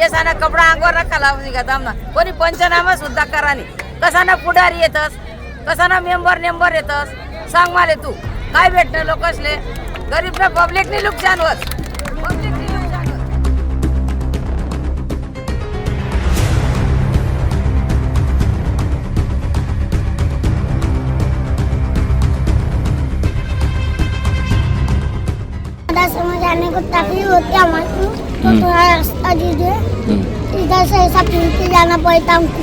नेसाना कपडा अंगवर रखा लावून का कोणी पंचनामा सुद्धा करा कसाना पुढारी येतस? कसा ना मेंबर नेंबर येतस? सांग माले तू. काय भेटणं लोकसले गरीब पब्लिक नी नुकसान होत. समझ आने को तकलीफ होती है हमारे तो थोड़ा रास्ता दीजिए इधर से ऐसा फिर के जाना पड़ता हमको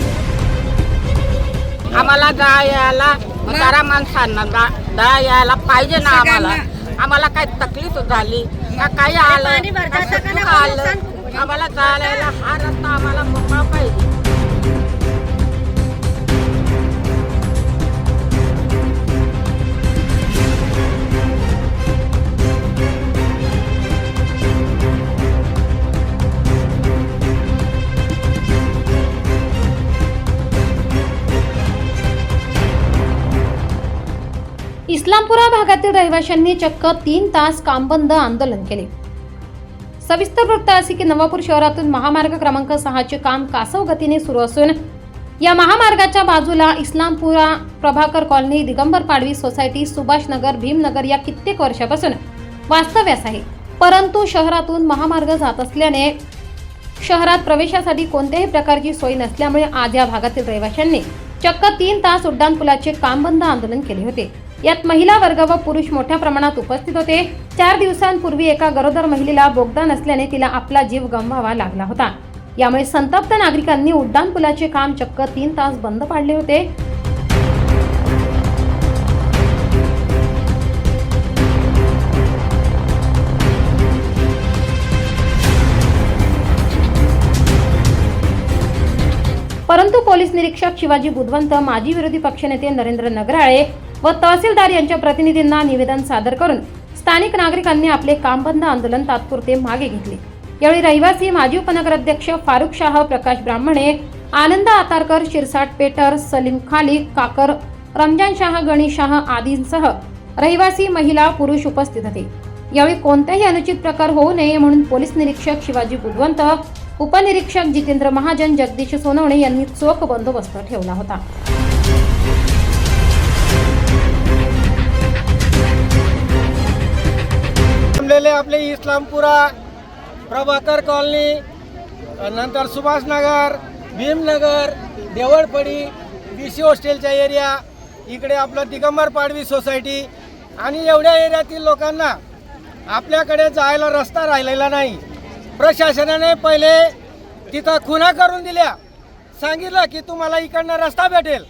आम्हाला जा यायला म्हातारा माणसांना जा जा यायला पाहिजे ना आम्हाला आम्हाला काही तकलीफ झाली का काही आलं आलं आम्हाला जायला हा रस्ता आम्हाला मोकळा पाहिजे इस्लामपुरा भागातील रहिवाशांनी चक्क तीन तास कामबंद आंदोलन केले. सविस्तर वृत्त असे की नवापूर शहरातून महामार्ग क्रमांक सहाचे काम कासव गतीने सुरू असून या महामार्गाच्या बाजूला इस्लामपुरा प्रभाकर कॉलनी दिगंबर पाडवी सोसायटी सुभाषनगर भीमनगर या कित्येक वर्षापासून वास्तव्यास आहे. परंतु शहरातून महामार्ग जात असल्याने शहरात प्रवेशासाठी कोणत्याही प्रकारची सोय नसल्यामुळे आज या भागातील रहिवाशांनी चक्क तीन तास उड्डाणपुलाचे कामबंद आंदोलन केले होते. यात महिला वर्ग व पुरुष मोठ्या प्रमाणात उपस्थित होते. चार दिवसांपूर्वी एका गरोदर महिलेला बोगदा नसल्याने तिला आपला जीव गमवावा लागला होता. यामुळे संतप्त नागरिकांनी उड्डाणपुलाचे काम चक्क तीन तास बंद पाडले होते. परंतु पोलीस निरीक्षक शिवाजी बुधवंत माजी विरोधी पक्षनेते नरेंद्र नगराळे व तहसीलदार यांच्या प्रतिनिधींना निवेदन सादर करून स्थानिक नागरिकांनी आपले कामबंद आंदोलन तात्पुरते मागे घेतले. यावेळी रहिवासी माजी उपनगराध्यक्ष फारुख शाह प्रकाश ब्राह्मणे आनंद आतारकर शिरसाट पेटर सलीम खाली काकर रमजान शाह गणेश शाह आदींसह रहिवासी महिला पुरुष उपस्थित होते. यावेळी कोणताही अनुचित प्रकार होऊ नये म्हणून पोलीस निरीक्षक शिवाजी बुधवंत उपनिरीक्षक जितेंद्र महाजन जगदीश सोनवणे यांनी चोख बंदोबस्त ठेवला होता. आपले इस्लामपुरा प्रभाकर कॉलनी नंतर सुभाषनगर भीमनगर देवळपडी बी सी हॉस्टेलच्या एरिया इकडे आपलं दिगंबर पाडवी सोसायटी आणि एवढ्या एरियातील लोकांना आपल्याकडे जायला रस्ता राहिलेला नाही. प्रशासनाने पहिले तिथं खुना करून दिल्या. सांगितलं की तुम्हाला इकडनं रस्ता भेटेल.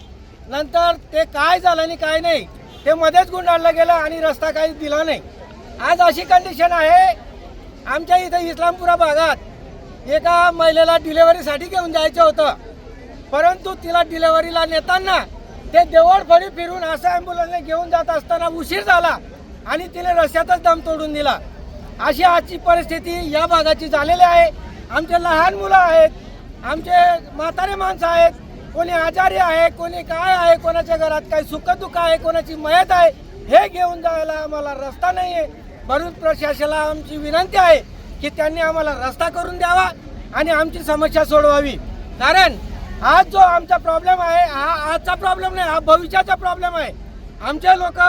नंतर ते काय झालं आणि काय नाही ते मध्येच गुंडाळलं गेलं आणि रस्ता काही दिला नाही. आज अशी कंडिशन आहे आमच्या इथं इस्लामपुरा भागात एका महिलेला डिलेवरीसाठी घेऊन जायचं होतं. परंतु तिला डिलेवरीला नेताना ते देवळफळी फिरून असं ॲम्ब्युलन्सने घेऊन जात असताना उशीर झाला आणि तिने रस्त्यातच दम तोडून दिला. अशी आजची परिस्थिती या भागाची झालेली आहे. आमचे लहान मुलं आहेत आमचे म्हातारे माणसं आहेत कोणी आजारी आहे कोणी काय आहे कोणाच्या घरात काही सुखदुःख आहे कोणाची मयत आहे हे घेऊन जायला आम्हाला रस्ता नाही आहे म्हणून प्रशासनाला आमची विनंती आहे की त्यांनी आम्हाला रस्ता करून द्यावा आणि आमची समस्या सोडवावी. कारण आज जो आमचा प्रॉब्लेम आहे हा आजचा प्रॉब्लेम नाही हा भविष्याचा प्रॉब्लेम आहे. आमचे लोक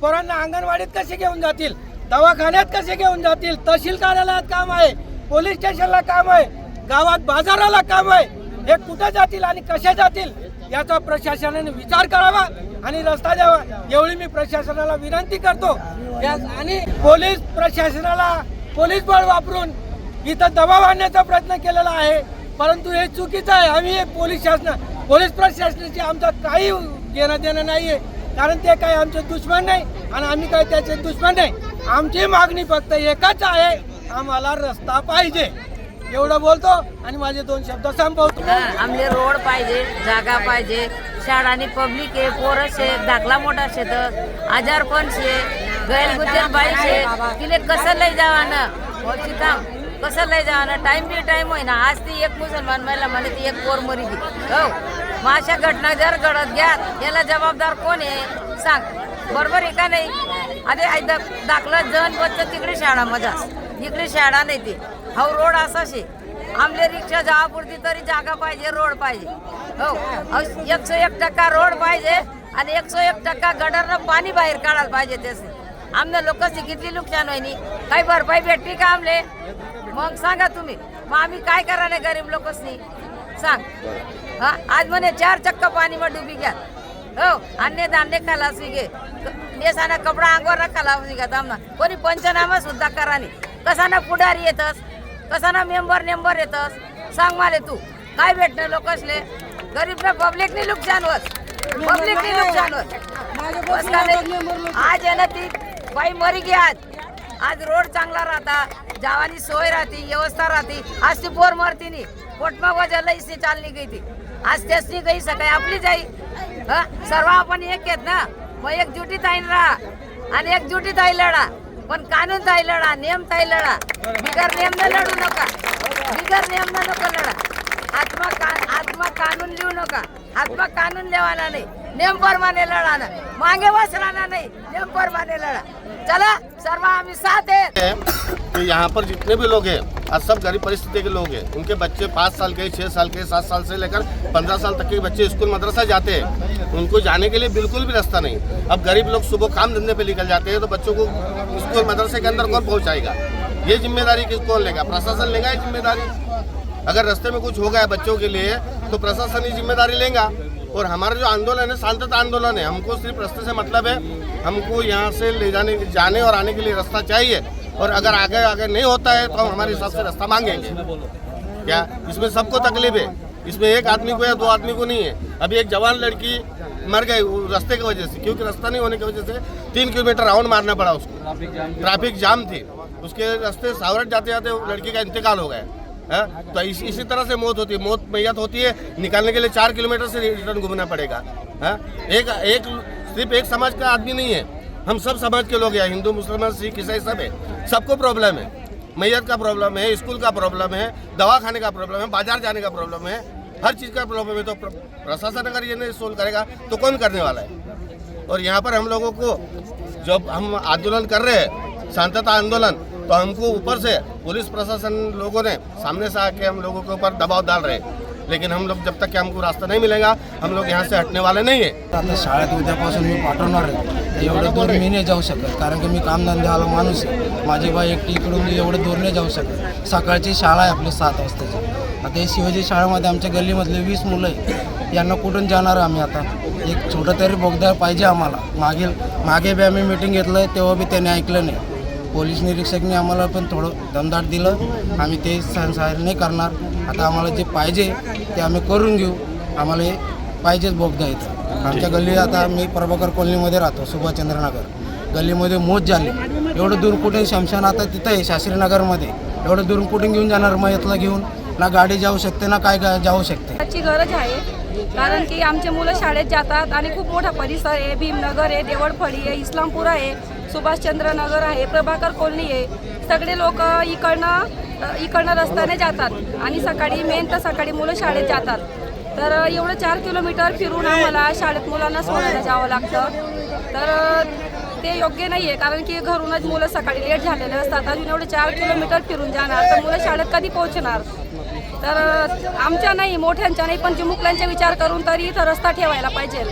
पोरांना अंगणवाडीत कसे घेऊन जातील दवाखान्यात कसे घेऊन जातील तहसील कार्यालयात काम आहे पोलीस स्टेशनला काम आहे गावात बाजाराला काम आहे हे कुठे जातील आणि कसे जातील याचा प्रशासनाने विचार करावा आणि रस्ता द्यावा एवढी मी प्रशासनाला विनंती करतो. या- आणि पोलीस प्रशासनाला पोलीस बळ वापरून इथं दबाव आणण्याचा प्रयत्न केलेला आहे. परंतु हे चुकीचं आहे. आम्ही हे पोलीस शासन पोलीस प्रशासनाची आमचा काही घेणं देणं नाही आहे कारण ते काही आमचे दुश्मन नाही आणि आम्ही काही त्याचे दुश्मन नाही. आमची मागणी फक्त एकच आहे. आम्हाला रस्ता पाहिजे. एवढं बोलतो आणि माझे दोन शब्द संपवतो. आमले रोड पाहिजे जागा पाहिजे शाळा आणि पब्लिक आहे पोरं शे धाकला मोठा शेत आजार पण शे गैरगुजर बाई शे तिले कसं लय जावानं? होती कसं लय जावानं? टाइम बी टाइम होईना. आज ती एक मुसलमान महिला म्हणे ती एक पोर मरी दी. हो मग अशा घटना जर घडत घ्या याला जबाबदार कोण आहे? सांग. बरोबर आहे का नाही? अरे दाखला जण बच्च तिकडे शाळा मजा इकडे शाळा नाही ते. हा रोड असा शे आमले रिक्षा जावापुरती तरी जागा पाहिजे रोड पाहिजे. हो एकशे एक टक्का रोड पाहिजे आणि एकशे एक टक्का गटरनं पाणी बाहेर काढायला पाहिजे त्याचे. आमने लोकांची किती नुकसान होईनी. काही भरपाई भेटली का आमले? मग सांगा तुम्ही. मग आम्ही काय करा नाही गरीब लोकसनी? सांग. हा आज म्हणे चार चक्क पाणी मग डुबी घ्या. हो अन्य धान्य खाला घे नेसाना कपडा अंगवर खाला घ्या आमना कोणी पंचनामा सुद्धा करा नाही. कसा ना पुढारी येतस? कसा ना मेंबर नेंबर येतस? सांग मला तू. काय भेटणं लोकसले गरीब पब्लिकने नुकसान होत. पब्लिकने नुकसान होत. नाही? आज आहे ना ती बाई मरी गी आज. आज रोड चांगला राहता. जावानी सोय राहती व्यवस्था राहती. आज ती पोर मरती नी पोटमा वजाला इसने चालली गई ती आज त्यासनी गई सकाळी. आपली जाई. हं? सर्व आपण एक आहेत ना. मग एकजुटीत आहे राहा आणि एकजुटीत आहे लढा. पण कानून ताई लढा नियम ताई लढा. बिगर नियम न लढू नका. बिगर नियम न नको लढा. आत्मा का आत्मा कानून लिहू नका. आत्मा कानून लिवायला नाही. नियम परमाने लढा ना। मागे बसराना नाही नियम परमाने लढा चला, सर्व आम्ही साथ आहेत है। कि यहाँ पर जितने भी लोग हैं, आज सब गरीब परिस्थिति के लोग हैं। उनके बच्चे पाँच साल के छः साल के, सात साल से लेकर पंद्रह साल तक के बच्चे स्कूल, मदरसा जाते हैं। उनको जाने के लिए बिल्कुल भी रास्ता नहीं। अब गरीब लोग सुबह काम धंधे पे निकल जाते हैं तो बच्चों को स्कूल, मदरसे के अंदर कौन पहुँचाएगा? ये ज़िम्मेदारी किस कौन लेगा? प्रशासन लेगा ये ज़िम्मेदारी? अगर रास्ते में कुछ हो गया बच्चों के लिए तो प्रशासन ही ज़िम्मेदारी लेगा। और हमारा जो आंदोलन है, शांतता आंदोलन है, हमको सिर्फ़ रास्ते से मतलब है, हमको यहाँ से ले जाने जाने और आने के लिए रास्ता चाहिए। और अगर आगे आगे नहीं होता है तो हम हमारे हिसाब से रास्ता मांगेंगे। क्या? इसमें सबको तकलीफ़ है। इसमें एक आदमी को या दो आदमी को नहीं है। अभी एक जवान लड़की मर गई रास्ते की वजह से, क्योंकि रास्ता नहीं होने की वजह से तीन किलोमीटर राउंड मारना पड़ा उसको। ट्रैफ़िक जाम थी। उसके रास्ते सावरट जाते जाते लड़की का इंतकाल हो गया। है? तो इस, इसी तरह से मौत होती है। मौत मैयत होती है। निकालने के लिए चार किलोमीटर से रिटर्न घूमना पड़ेगा। है? एक एक सिर्फ़ एक समाज का आदमी नहीं है। हम सब समाज के लोग हैं। हिंदू मुसलमान सिख ईसाई सब है। सबको प्रॉब्लम है। मैयत का प्रॉब्लम है स्कूल का प्रॉब्लम है दवा खाने का प्रॉब्लम है बाज़ार जाने का प्रॉब्लम है हर चीज़ का प्रॉब्लम है। तो प्रशासन अगर ये नहीं सोल्व करेगा तो कौन करने वाला है? और यहाँ पर हम लोगों को जब हम आंदोलन कर रहे हैं शांतता आंदोलन तो हमको ऊपर से पुलिस प्रशासन लोगों ने सामने से आके हम लोगों के ऊपर दबाव डाल रहे लेकिन हम लोग जब तक कि हमको रास्ता नहीं मिलेगा हम लोग यहाँ से हटने वाले नहीं है। आता शाळेत उद्यापासून मी पाठवणार आहे. एवढं दूर मी नाही जाऊ शकत कारण की मी कामधंद्यावाला माणूस आहे. माझी बाई एकटी इकडून एवढं दूर नाही जाऊ शकत. सकाळची शाळा आहे आपली सात वाजताची. आता हे शिवाजी शाळेमध्ये आमच्या गल्लीमधले वीस मुलं आहे यांना कुठून जाणार आम्ही आता? एक छोटं तरी बोगदार पाहिजे आम्हाला. मागील मागे बी आम्ही मिटिंग घेतलं तेव्हा बी त्याने ऐकलं नाही. पोलीस निरीक्षकने आम्हाला पण थोडं दमदाट दिलं. आम्ही ते सहन नाही करणार. आता आम्हाला जे पाहिजे ते आम्ही करून घेऊ. आम्हाला हे पाहिजेच बोगदा इथं आमच्या गल्ली आता मी प्रभाकर कॉलनीमध्ये राहतो सुभाषचंद्रनगर. गल्लीमध्ये मोज झाली. एवढं दूर कुठे शमशान आता तिथं आहे शास्त्रीनगरमध्ये. एवढं दूर कुठून घेऊन जाणार मयतला घेऊन? ना गाडी जाऊ शकते ना काय काय जाऊ शकते. त्याची गरज आहे. कारण की आमचे मुलं शाळेत जातात आणि खूप मोठा परिसर आहे. भीमनगर आहे देवळफळी आहे इस्लामपूर आहे. सुभाषचंद्र नगर आहे प्रभाकर कॉलनी आहे. सगळे लोक इकडनं इकडनं रस्त्याने जातात आणि सकाळी मेन तर सकाळी मुलं शाळेत जातात. तर एवढं चार किलोमीटर फिरून आम्हाला शाळेत मुलांना सोडायला जावं लागतं. तर ते योग्य नाही आहे कारण की घरूनच मुलं सकाळी लेट झालेले असतात. अजून एवढे चार किलोमीटर फिरून जाणार तर मुलं शाळेत कधी पोहोचणार? तर आमच्या नाही मोठ्यांच्या नाही पण चिमुकल्यांचा विचार करून तरी इथं रस्ता ठेवायला पाहिजे.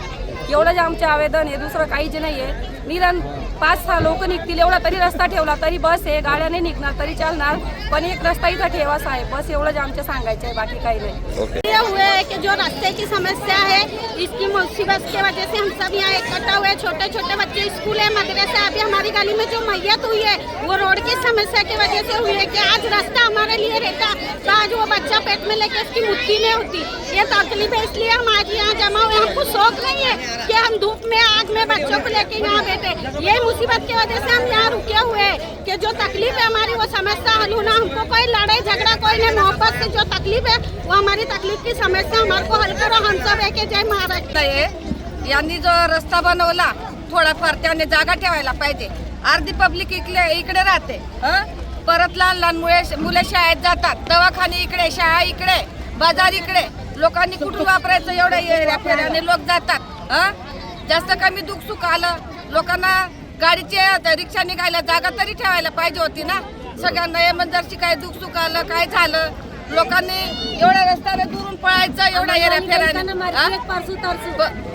एवढंच आमचे आवेदन आहे दुसरं काहीच नाही आहे निदान पाच सहा लोक निघतील एवढा तरी रस्ता ठेवला तरी बस आहे गाड्या नाही निघणार तरी चालणार पण एक रस्ता इथं ठेवा साहेब बस एवढं जे आमचे सांगायचं आहे बाकी काही नाही. ये हुए है कि जो रास्ते की समस्या है इसकी मुसीबत की वजह से हम सब यहाँ इकट्ठा हुए छोटे छोटे बच्चे स्कूल है मदरसा अभी हमारी गली में जो मैयत हुई है वो रोड की समस्या की वजह से हुई है कि आज रास्ता हमारे लिए रहता तो आज वो बच्चा पेट में लेके उसकी मुक्ति नहीं होती। ये तकलीफ है इसलिए हम आज यहाँ जमा हुए हमको शौक नहीं है कि हम धूप में आग में बच्चों को लेके यहाँ देते। ये मुसीबत की वजह से हम यहाँ रुके हुए हैं कि जो तकलीफ है हमारी वो समस्या हल होना हो। हमको कोई लड़ाई झगड़ा कोई नहीं मोहब्बत से जो तकलीफ है वो हमारी तकलीफ की समस्या हमारे को हल करो। हम सब एक जय महाराष्ट्र। यांनी जो रस्ता बनवला थोडाफार त्याने जागा ठेवायला पाहिजे. अर्धी पब्लिक इकडे इकडे राहते परत लहान लहान मुळे मुलं शाळेत जातात दवाखाने इकडे शाळा इकडे बाजार इकडे. लोकांनी कुठून वापरायचं एवढ्या फेऱ्याने लोक जातात जास्त कमी दुःख सुख आलं लोकांना गाडीचे रिक्षा निघायला जागा तरी ठेवायला पाहिजे होती ना. सगळ्यांना एमर्जन्सी काय दुःख सुख आलं काय झालं? लोकांनी एवढ्या रस्त्याने दुरून पळायचं एवढ्या येऱ्या फेऱ्याने. हा?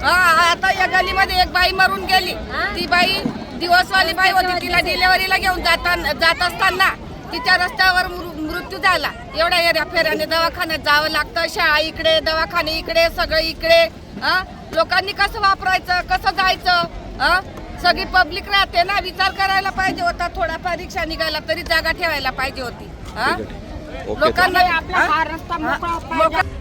हा, आता या गलीमध्ये एक बाई मरून गेली. ती बाई दिवसवाली बाई होती तिला डिलेव्हरीला घेऊन जाताना जात असताना तिच्या रस्त्यावर मृत्यू झाला. एवढ्या येऱ्या फेऱ्याने दवाखान्यात जावं लागतं. शाळा इकडे दवाखाने इकडे सगळं इकडे. हा? लोकांनी कसं वापरायचं कसं जायचं? हा? सगळी पब्लिक राहते ना विचार करायला पाहिजे होता. थोडाफार रिक्षा निघायला तरी जागा ठेवायला पाहिजे होती. हा? लोकांना हा रस्ता मोकळा पाहिजे.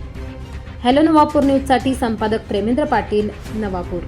हॅलो नवापूर न्यूजसाठी संपादक प्रेमेंद्र पाटील नवापूर.